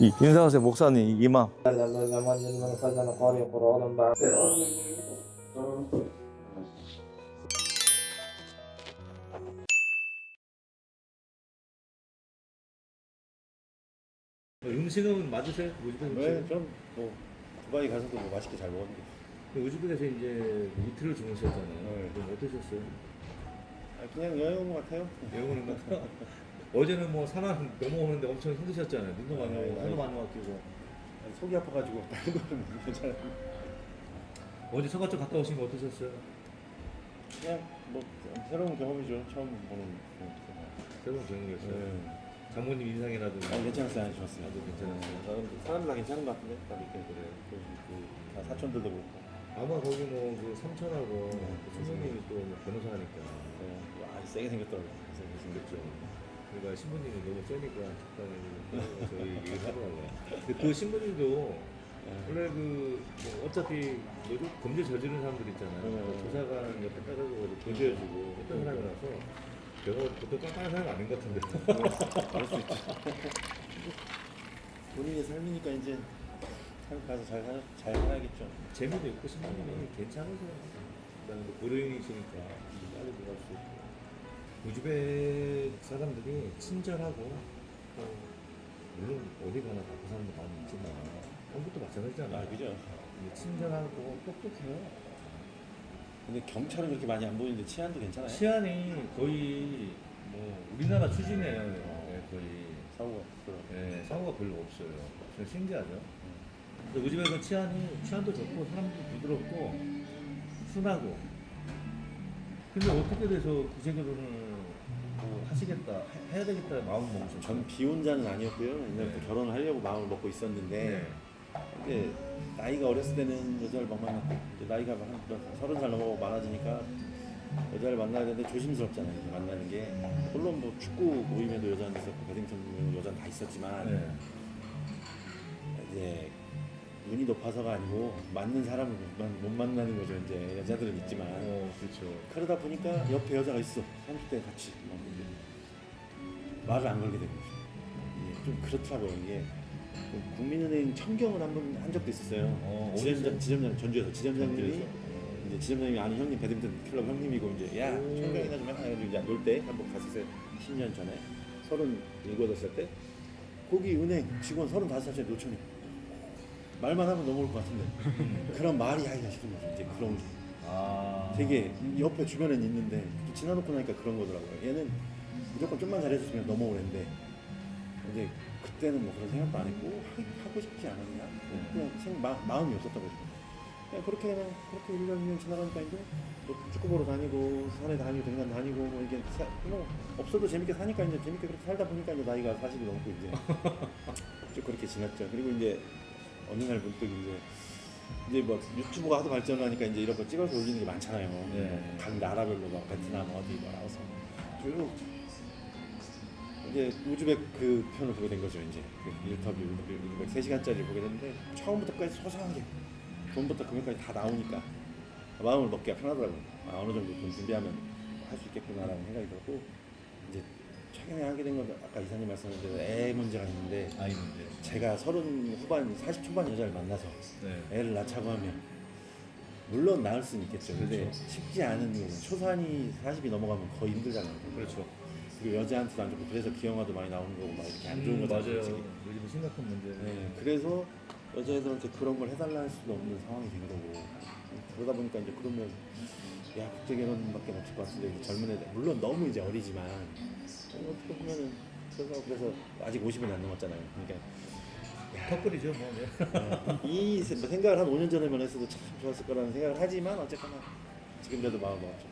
인사하세요 목사님 이맘 음식은 맞으세요? 우즈벡 네, 좀뭐 두바이 가서도 뭐 맛있게 잘 먹었는데. 그 우즈벡에서 이제 이틀을 주무셨잖아요. 네. 어떠셨어요? 아, 그냥 여행 온 것 같아요. 여행 오는 것 같아요. 어제는 뭐 산안 넘어오는데 엄청 힘드셨잖아요 눈도 많이 네, 오고 네. 해도 많이 왔고 속이 아파가지고 다른 거는 괜찮아요. 어제 서가쪽 갔다 오신 거 어떠셨어요? 그냥 뭐 새로운 경험이죠. 처음 보는. 거. 새로운 경험이었어요 네. 장모님 인상이라든지 아, 괜찮았어요. 아주 좋았어요. 아주 괜찮았어요 사람들, 사람들 다 괜찮은 것 같은데. 다 느끼는 그래요. 그, 그, 다 사촌들도 그렇고. 아마 거기 뭐 그 삼촌하고 네. 그 신부님이 또뭐 변호사니까 네. 아주 세게 생겼더라고요. 그래서 무슨 그렇죠. 그러니까 신부님이 너무 세니까 적당히 저희 얘기를 하더라고요. 근데 그 신부님도 원래 그 뭐 어차피 뭐죠 범죄 저지른 사람들 있잖아요. 네. 그 조사관 옆에 따르고 보조해주고 했던 사람이라서 제가 보통 깐깐한 사람 아닌 것 같은데. 그럴 수 있죠. 본인의 삶이니까 이제 삶 가서 잘, 살, 잘 살아야겠죠. 재미도 있고 신부님이 괜찮으세요. 그다음에 뭐 고령이시니까 빨리 들어갈 수 있고. 우즈벡 사람들이 친절하고 또 물론 어디 가나 바쁜 사람도 많이 있지만 한국도 마찬가지잖아요. 아, 그죠? 근데 친절하고 똑똑해요. 근데 경찰은 그렇게 많이 안 보이는데 치안도 괜찮아요? 치안이 거의 뭐 우리나라 수준이에요. 네, 거의 사고가 그럼. 네, 사고가 별로 없어요. 좀 신기하죠. 근데 우즈벡은 치안이 치안도 좋고 사람도 부드럽고 순하고. 근데 어떻게 돼서 구세 결혼을 뭐 하시겠다 해- 해야 되겠다 마음 먹으셨어요? 전 비혼자는 아니었고요. 옛날부터 네. 결혼을 하려고 마음을 먹고 있었는데 네. 근데 나이가 어렸을 때는 여자를 막 만났고 이제 나이가 한 서른 살 넘어가고 많아지니까 여자를 만나야 되는데 조심스럽잖아요. 이제 만나는 게 물론 뭐 축구 모임에도 여자는 있었고 배드민턴 모임에도 여자는 다 있었지만 네. 이제 눈이 높아서가 아니고 맞는 사람을 못, 만- 만나는 거죠. 이제 여자들은 있지만 어, 그렇죠. 그러다 보니까 옆에 여자가 있어. 30대 같이. 막 근데 말을 안 걸게 되는 거죠. 이게 좀 그렇더라고요. 이게 그 국민은행 청경을 한 번 한 적도 있었어요. 어, 지점장? 지점장 전주에서 지점장님이 전주에서? 이제 지점장님이 아는 형님 배드민턴 클럽 형님이고 이제 야 오. 청경이나 좀 해라 해가지고 이제 놀 때 한번 갔었어요. 10년 전에 서른 일곱 살때 거기 은행 직원 서른 다섯 살짜리 노천이 말만 하면 넘어올 것 같은데 그런 말이 하기가 싫은 거죠. 이제 그런 게. 아. 되게 옆에 주변엔 있는데 또 지나놓고 나니까 그런 거더라고요. 얘는 무조건 좀만 잘해줬으면 넘어오는데 근데 그때는 뭐 그런 생각도 안 했고 하- 하고 싶지 않았냐 그냥 생, 마, 마음이 없었던 거죠. 그냥 그렇게 그냥 그렇게 1년 2년 지나가니까 이제 뭐 축구 보러 다니고 산에 다니고 등산 다니고 뭐 이게 사, 뭐 없어도 재밌게 사니까 이제 재밌게 그렇게 살다 보니까 이제 나이가 40이 넘고 이제 쭉 그렇게 지났죠. 그리고 이제 어느 날 문득 이제 이제 뭐 유튜브가 하도 발전하니까 이제 이런 거 찍어서 올리는 게 많잖아요. 네. 각 나라별로 막 베트남 어디 뭐 라오스 쭉 이제 우즈벡 그 편을 보게 된 거죠 이제 그 인터뷰 우즈벡 3 시간짜리 보게 됐는데 처음부터까지 소상하게 돈부터 금액까지 다 나오니까 마음을 먹기가 편하더라고요. 아, 어느 정도 돈 준비하면 할 수 있겠구나라는 생각이 들고 이제 최근에 하게 된 건 아까 이사님 말씀하신 대로 애 문제가 있는데 아 있는데. 제가 서른 후반 40 초반 여자를 만나서 네. 애를 낳자고 하면 물론 낳을 수는 있겠죠. 근데 그렇죠. 쉽지 않은 거는 초산이 40이 넘어가면 거의 힘들잖아요. 그렇죠. 그리고 여자한테도 안 좋고 그래서 기형아도 많이 나오는 거고 막 이렇게 안 좋은 음, 거죠. 맞아요. 솔직히. 요즘 심각한 문제. 네, 그래서 여자애들한테 그런 걸 해달라 할 수도 없는 상황이 된 거고 그러다 보니까 이제 그러면 야 국제 결혼밖에 없을 것 같은데 젊은 애들 물론 너무 이제 어리지만 보면은 그래서 그래서 아직 50은 안 넘었잖아요. 그러니까 턱걸이죠 뭐. 네. 이 세- 뭐 생각을 한 5년 전에만 했어도 참 좋았을 거라는 생각을 하지만 어쨌거나 지금이라도 마음 먹었죠.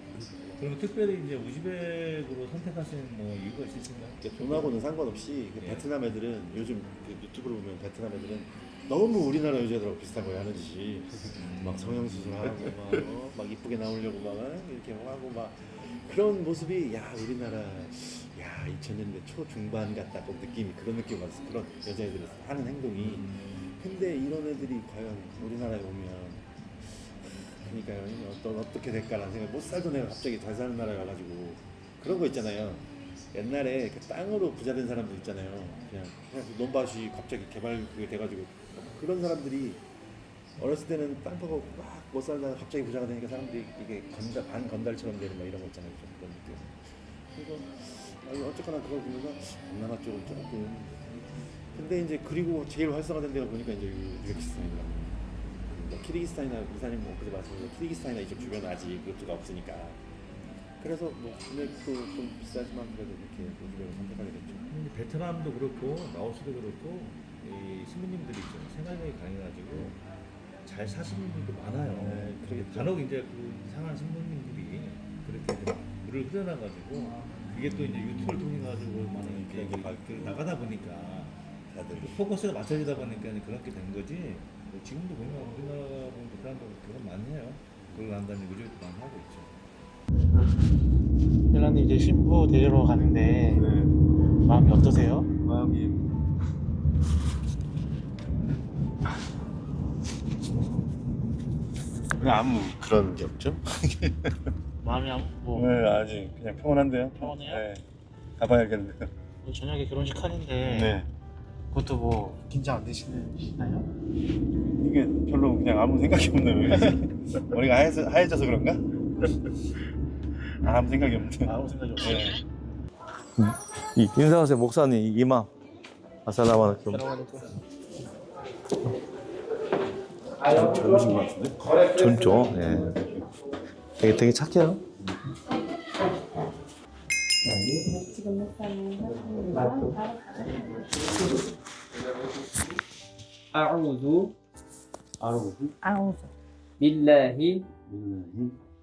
그러면 특별히 이제 우즈벡으로 선택하신 뭐 이유가 있으신가요? 이제 돈하고는 상관없이 그 예. 베트남 애들은 요즘 그 유튜브로 보면 베트남 애들은 너무 우리나라 여자들하고 비슷한 거예요 하는 짓이 막 성형수술하고 막, 어? 막 이쁘게 나오려고 막 어? 이렇게 하고 막 그런 모습이 야 우리나라 야 2000년대 초중반 같다 꼭 느낌이 그런 느낌 받았어 그런 여자애들이 하는 행동이 근데 이런 애들이 과연 우리나라에 오면 그러니까요 어떤 어떻게 될까라는 생각 못 살던 애가 갑자기 잘 사는 나라에 가가지고 그런 거 있잖아요 옛날에 그 땅으로 부자 된 사람들 있잖아요. 그냥, 그냥 그 논밭이 갑자기 개발 그게 돼가지고 그런 사람들이 어렸을 때는 땅 파고 막 못 살다가 갑자기 부자가 되니까 사람들이 이게 건달 반 건달처럼 되는 막 이런 거 있잖아요. 좀 그런 느낌. 그래서 아, 어쨌거나 그걸 보면서 동남아 쪽은 조금 근데 이제 그리고 제일 활성화된 데가 보니까 이제 우즈베키스탄이더라고요. 뭐 키르기스탄이나 이사님 뭐 그때 말씀드린 키르기스탄이나 이쪽 주변은 아직 그것도가 없으니까 그래서 뭐 금액도 좀 비싸지만 그래도 이렇게 우즈벡을 선택하게 됐죠. 근데 베트남도 그렇고 라오스도 그렇고 이 신부님들이 있잖아요. 생활력이 강해가지고 잘 사시는 분도 많아요. 네, 그러겠죠. 간혹 이제 그 이상한 신부님들이 그렇게 좀 물을 흐려놔가지고 이게 또 이제 유튜브를 통해 가지고 많이 이렇게 게그 나가다 보니까 다들 그 포커스가 맞춰지다 보니까 그렇게 된 거지. 뭐 지금도 보면 우리나라 보면 베트남도 그런 많이 해요. 그러고 난 다음에 요즘도 많이 하고 있죠. 힐라님 이제 신부 데리러 가는데 마음이 어떠세요? 마음이 아무 그런 게 없죠. 마음이 아무- 뭐 네, 아직 그냥 평온한데요. 평온해요? 네, 가봐야겠네요. 뭐 저녁에 결혼식 하는데 네, 그것도 뭐 긴장 안 되시나요? 이게 별로 그냥 아무 생각이 없네요. 머리가 하얘서, 하얘져서 그런가? 아, 아무 생각이 없네. 아무 생각이 없어요. 네. 이- 인사하세요 목사님 이- 이마 아살라마라쿰 젊으신 것 같은데? 젊죠 예. 되게 되게 착해요 지금 목사님 하시는 거 바로 أعوذ 아우 بالله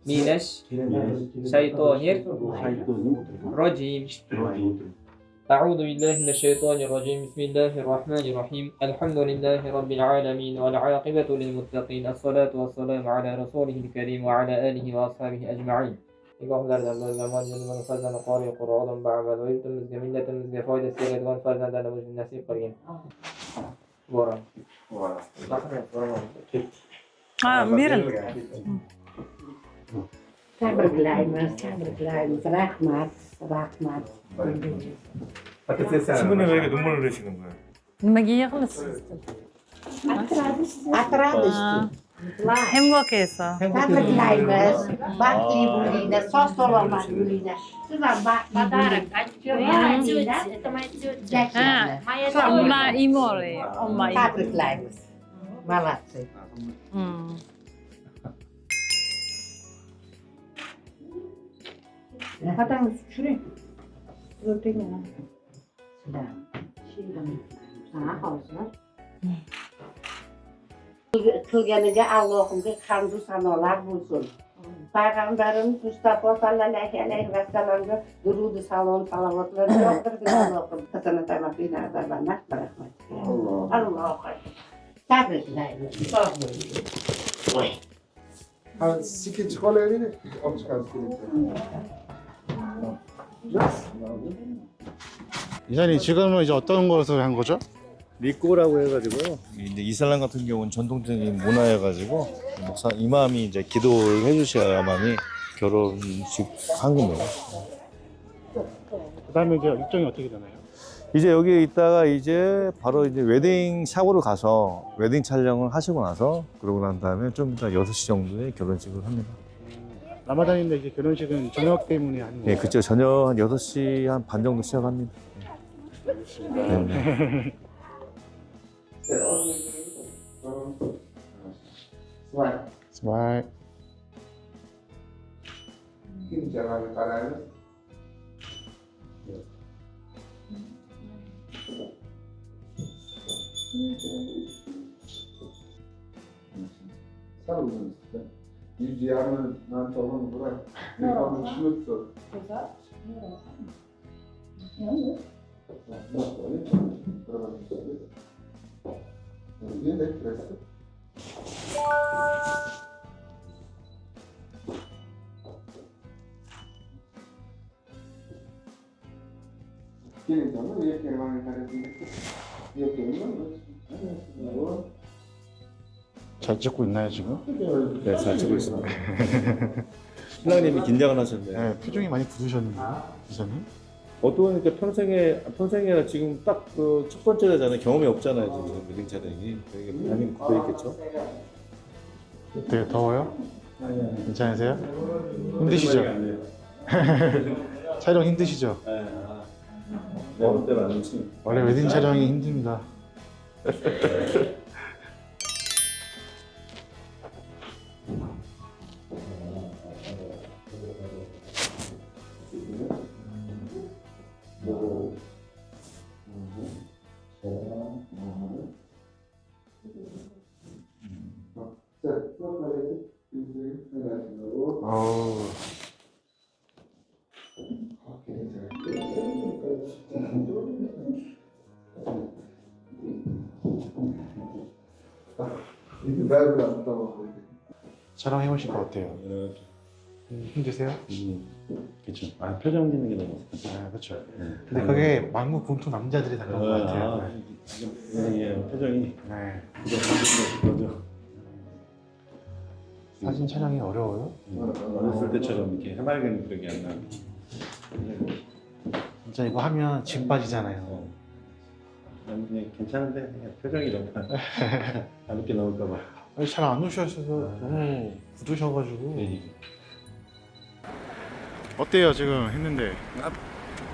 من الشيطان الرجيم أعوذ بالله من الشيطان الرجيم. بسم الله الرحمن الرحيم. الحمد لله رب العالمين والعاقبة للمتقين. الصلاة والسلام على رسوله الكريم وعلى آله وأصحابه أجمعين. إبراهيم لرد الله الزمان جنوب نصد نقاري قرآن بعض ويبت مزج ملة مزج فايدة سيرة دون فرزن دان أبوش النسيب قريم ورا آه ميرن تعبر بالله عمار تعبر بالله عمار 신부님 왜 이렇게 눈물을 흘리시는 거예요? Nimaga yig'lisiz? Atradishdi. Hamburgersa. Tabriklaymiz. Baxtli bo'linglar, sog' salomat bo'linglar. Siz ham baxt badorak 화장 수출해. 그럴 때냐. 자, 신경 다 하우스나. Kılgenince Allah'ım ki kandu sanalar bulsun. Peygamberin Mustafa sallallahu aleyhi ve sellem'de durudu salon salavatları yoktur ki Allah'ım. Kıtını tamam bir nazar ben nak bırakmak. Allah. Allah'a. Tabii ki de. Tabii ki. Ha, sikici kolayını açıkan sikici. 이사님 지금은 이제 어떤 것을 한 거죠? 리꼬라고 해가지고요 이제 이슬람 같은 경우는 전통적인 문화여가지고 목사 이마음이 이제 기도를 해주셔야만이 결혼식 한 겁니다 그 다음에 이제 일정이 어떻게 되나요? 이제 여기 있다가 이제 바로 이제 웨딩 샵으로 가서 웨딩 촬영을 하시고 나서 그러고 난 다음에 좀 이따 6시 정도에 결혼식을 합니다 라마단인데 이제 결혼식은 저녁 때문에 하는 예, 거예요. 그쵸 저녁 한 6시 한 반 정도 시작합니다 네, 네. 스마일. 나한테 오는 거라 내가 오늘 쉬 었어 여기 내 그랬어 긴장은 이렇게 많이 가르치는데 이렇게 하면 뭐 잘 찍고 있나요 지금? 네, 잘 찍고 있습니다 신랑님이 긴장을 하셨네요 네, 표정이 많이 굳으셨는데 이사님. 어떤 그러니까 평생에 평생에 지금 딱 그 첫 번째잖아요. 경험이 없잖아요 지금 웨딩 촬영이. 되게 당연히 그거 있겠죠. 되게 더워요? 괜찮으세요? 힘드시죠? 촬영 힘드시죠? 내 멋대로. 원래 웨딩 촬영이 힘듭니다. 나이를 안 따고. 촬영 해보신 거 어때요? 음, 힘드세요? 그렇죠. 아 표정 짓는 게 너무 아, 그렇죠. 근데 그게 만국 공통 남자들이 다 그런 것 같아요. 아, 예, 표정이 네. 그거죠. 사진 촬영이 어려워요? 어렸을 때처럼 이렇게 해맑은 그게 안 나. 진짜 이거 하면 진 빠지잖아요. 난 그냥 괜찮은데 그냥 표정이 너무 가볍게 나올까 봐. 잘 안 오셔서 너무 굳으셔가지고. 네. 어때요 지금 했는데?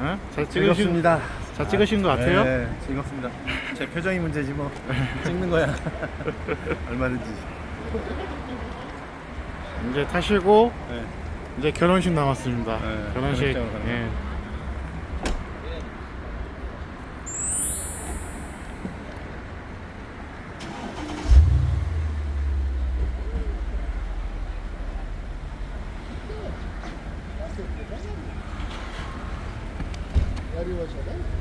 응? 잘 찍으신 즐겁습니다. 잘 찍으신 것 같아요? 네, 즐겁습니다. 제 표정이 문제지 뭐. 찍는 거야. 얼마든지. 이제 타시고 네. 이제 결혼식 남았습니다. 네, 결혼식 예. বছরে